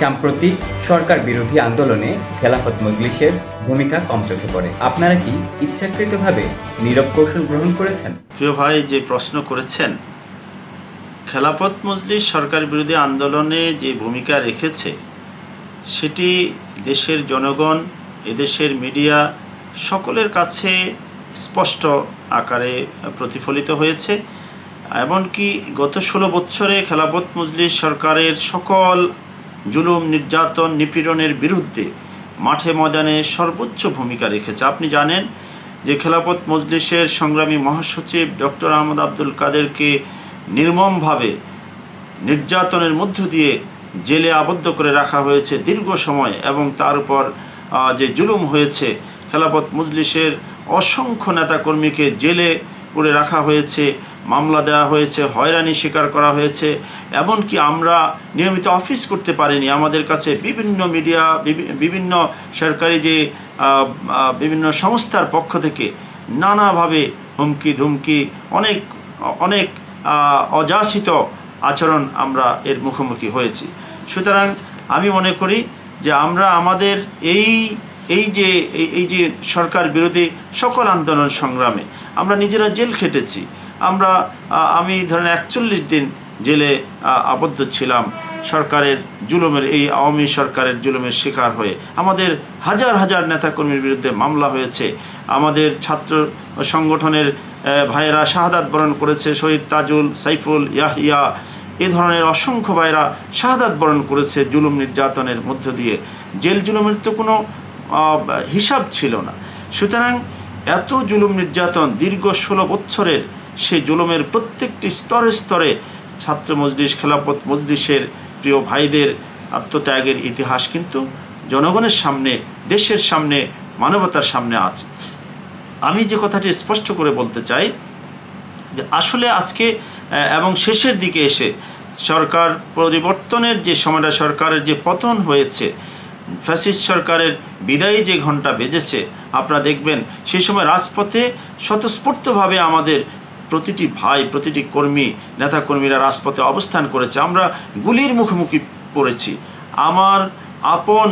সাম্প্রতিক সরকার বিরোধী আন্দোলনে খেলাফত মজলিসের ভূমিকা কম চোখে পড়ে। আপনারা কি ইচ্ছাকৃতভাবে নীরব কৌশল গ্রহণ করেছেন? প্রিয় ভাই, যে প্রশ্ন করেছেন খেলাপথ মজলিস সরকার বিরোধী আন্দোলনে যে ভূমিকা রেখেছে, সেটি দেশের জনগণ, এদেশের মিডিয়া সকলের কাছে স্পষ্ট আকারে প্রতিফলিত হয়েছে। এমনকি গত ষোলো বছরে খেলাপথ মজলিস সরকারের সকল জুলুম, নির্যাতন, নিপীড়নের বিরুদ্ধে মাঠে ময়দানে সর্বোচ্চ ভূমিকা রেখেছে। আপনি জানেন যে খেলাপথ মজলিসের সংগ্রামী মহাসচিব ডক্টর আহমদ আব্দুল কাদেরকে নির্মমভাবে নির্যাতনের মধ্য দিয়ে জেলে আবদ্ধ করে রাখা হয়েছে দীর্ঘ সময় এবং তার উপর যে জুলুম হয়েছে খেলাপথ মজলিসের অসংখ্য নেতাকর্মীকে জেলে পুরে রাখা হয়েছে। মামলা দেওয়া হয়েছে, হয়রানি স্বীকার করা হয়েছে, এমনকি আমরা নিয়মিত অফিস করতে পারিনি। আমাদের কাছে বিভিন্ন মিডিয়া বিভিন্ন সরকারি যে বিভিন্ন সংস্থার পক্ষ থেকে নানাভাবে হুমকি ধুমকি, অনেক অনেক অযাচিত আচরণ আমরা এর মুখোমুখি হয়েছি। সুতরাং আমি মনে করি যে আমরা আমাদের এই এই যে এই যে সরকার বিরোধী সকল আন্দোলন সংগ্রামে আমরা নিজেরা জেল খেটেছি। আমরা আমি ধরেন একচল্লিশ দিন জেলে আবদ্ধ ছিলাম সরকারের জুলুমের, এই আওয়ামী সরকারের জুলুমের শিকার হয়ে। আমাদের হাজার হাজার নেতাকর্মীর বিরুদ্ধে মামলা হয়েছে। আমাদের ছাত্র সংগঠনের ভাইয়েরা শাহাদাত বরণ করেছে, শহীদ তাজুল, সাইফুল, ইয়াহিয়া, এ ধরনের অসংখ্য ভাইরা শাহাদাত বরণ করেছে জুলুম নির্যাতনের মধ্য দিয়ে। জেল জুলুমের তো কোনো হিসাব ছিল না। সুতরাং এত জুলুম নির্যাতন দীর্ঘ ষোলো বছরের সেই জুলুমের প্রত্যেকটি স্তরে স্তরে ছাত্র মজলিস খেলাপথ মজলিসের প্রিয় ভাইদের আত্মত্যাগের ইতিহাস কিন্তু জনগণের সামনে, দেশের সামনে, মানবতার সামনে আছে। আমি যে কথাটি স্পষ্ট করে বলতে চাই যে আসলে আজকে এবং শেষের দিকে এসে সরকার পরিবর্তনের যে সময়টা, সরকারের যে পতন হয়েছে, ফ্যাসিস্ট সরকারের বিদায়ী যে ঘণ্টা বেজেছে, আপনারা দেখবেন সেই সময় রাজপথে স্বতঃস্ফূর্তভাবে আমাদের প্রতিটি ভাই, প্রতিটি কর্মী, নেতাকর্মীরা রাজপথে অবস্থান করেছে। আমরা গুলির মুখোমুখি পড়েছি। আমার আপন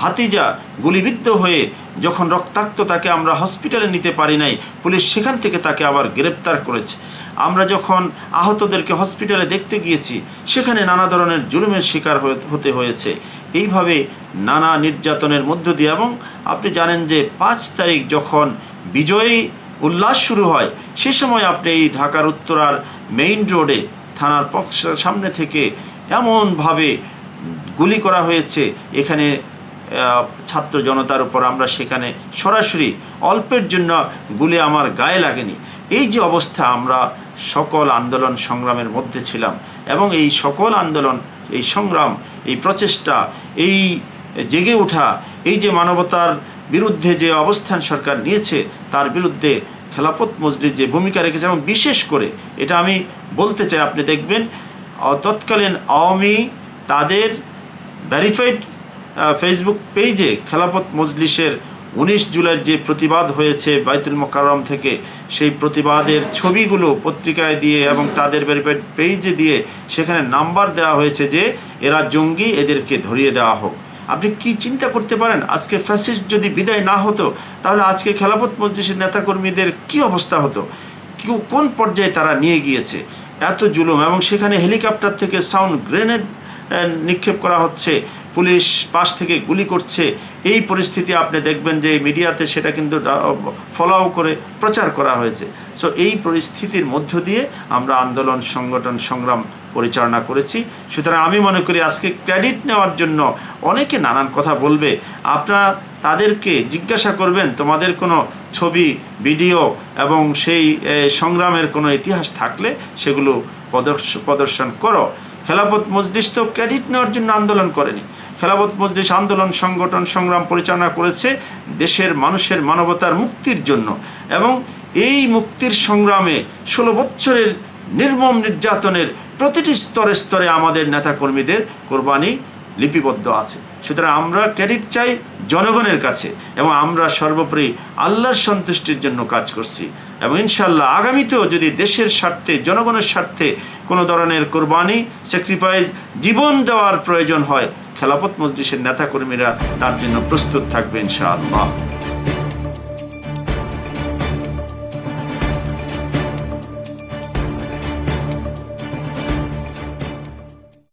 ভাতিজা গুলিবিদ্ধ হয়ে যখন রক্তাক্ত তাকে আমরা হসপিটালে নিতে পারি নাই, পুলিশ সেখান থেকে তাকে আবার গ্রেপ্তার করেছে। আমরা যখন আহতদেরকে হসপিটালে দেখতে গিয়েছি, সেখানে নানা ধরনের জুলুমের শিকার হতে হয়েছে। এইভাবে নানা নির্যাতনের মধ্য দিয়ে এবং আপনি জানেন যে পাঁচ তারিখ যখন বিজয়ী উল্লাস শুরু হয়। সে সময় আপনি এই ঢাকার উত্তরার মেইন রোডে থানার পক্ষ, সামনে থেকে এমনভাবে গুলি করা হয়েছে। এখানে ছাত্র জনতার উপর আমরা সেখানে সরাসরি অল্পের জন্য গুলি আমার গায়ে লাগেনি। এই যে অবস্থা, আমরা সকল আন্দোলন সংগ্রামের মধ্যে ছিলাম এবং এই সকল আন্দোলন, এই সংগ্রাম, এই প্রচেষ্টা, এই জেগে ওঠা, এই যে মানবতার বিরুদ্ধে যে অবস্থান সরকার নিয়েছে, তার বিরুদ্ধে খেলাপথ মজলিস যে ভূমিকা রেখেছে, এবং বিশেষ করে এটা আমি বলতে চাই, আপনি দেখবেন তৎকালীন আওয়ামী তাদের ভ্যারিফাইড ফেসবুক পেজে খেলাপথ মজলিসের উনিশ জুলাইয়ের যে প্রতিবাদ হয়েছে বাইতুল মোকাররম থেকে, সেই প্রতিবাদের ছবিগুলো পত্রিকায় দিয়ে এবং তাদের ভেরিফাইড পেজে দিয়ে সেখানে নাম্বার দেওয়া হয়েছে যে, এরা জঙ্গি, এদেরকে ধরিয়ে দেওয়া হোক। আপনি কি চিন্তা করতে পারেন? আজকে ফ্যাসিস্ট যদি বিদায় না হতো, তাহলে আজকে খেলাপথ মজলিসের নেতাকর্মীদের কি অবস্থা হতো? কেউ কোন পর্যায়ে তারা নিয়ে গিয়েছে? এত জুলুম এবং সেখানে হেলিকপ্টার থেকে সাউন্ড গ্রেনেড নিক্ষেপ করা হচ্ছে, পুলিশ পাশ থেকে গুলি করছে। এই পরিস্থিতি আপনি দেখবেন যে মিডিয়াতে সেটা কিন্তু ফলো করে প্রচার করা হয়েছে। সো এই পরিস্থিতির মধ্য দিয়ে আমরা আন্দোলন, সংগঠন, সংগ্রাম পরিচালনা করেছি। সুতরাং আমি মনে করি আজকে ক্রেডিট নেওয়ার জন্য অনেকে নানান কথা বলবে। আপনারা তাদেরকে জিজ্ঞাসা করবেন, তোমাদের কোনো ছবি, ভিডিও এবং সেই সংগ্রামের কোনো ইতিহাস থাকলে সেগুলো প্রদর্শ- প্রদর্শন করো। খেলাপথ মজলিস তো ক্রেডিট নেওয়ার জন্য আন্দোলন করেনি। খেলাপথ মজলিস আন্দোলন, সংগঠন, সংগ্রাম পরিচালনা করেছে দেশের মানুষের মানবতার মুক্তির জন্য। এবং এই মুক্তির সংগ্রামে ষোলো বছরের নির্মম নির্যাতনের প্রতিটি স্তরে স্তরে আমাদের নেতাকর্মীদের কোরবানি লিপিবদ্ধ আছে। সুতরাং আমরা ক্রেডিট চাই জনগণের কাছে এবং আমরা সর্বোপরি আল্লাহর সন্তুষ্টির জন্য কাজ করছি। এবং ইনশাল্লাহ আগামীতেও যদি দেশের স্বার্থে, জনগণের স্বার্থে কোনো ধরনের কোরবানি স্যাক্রিফাইস জীবন দেওয়ার প্রয়োজন হয় খেলাপথ মজলিসের নেতাকর্মীরা তার জন্য প্রস্তুত থাকবে ইনশাআল্লাহ।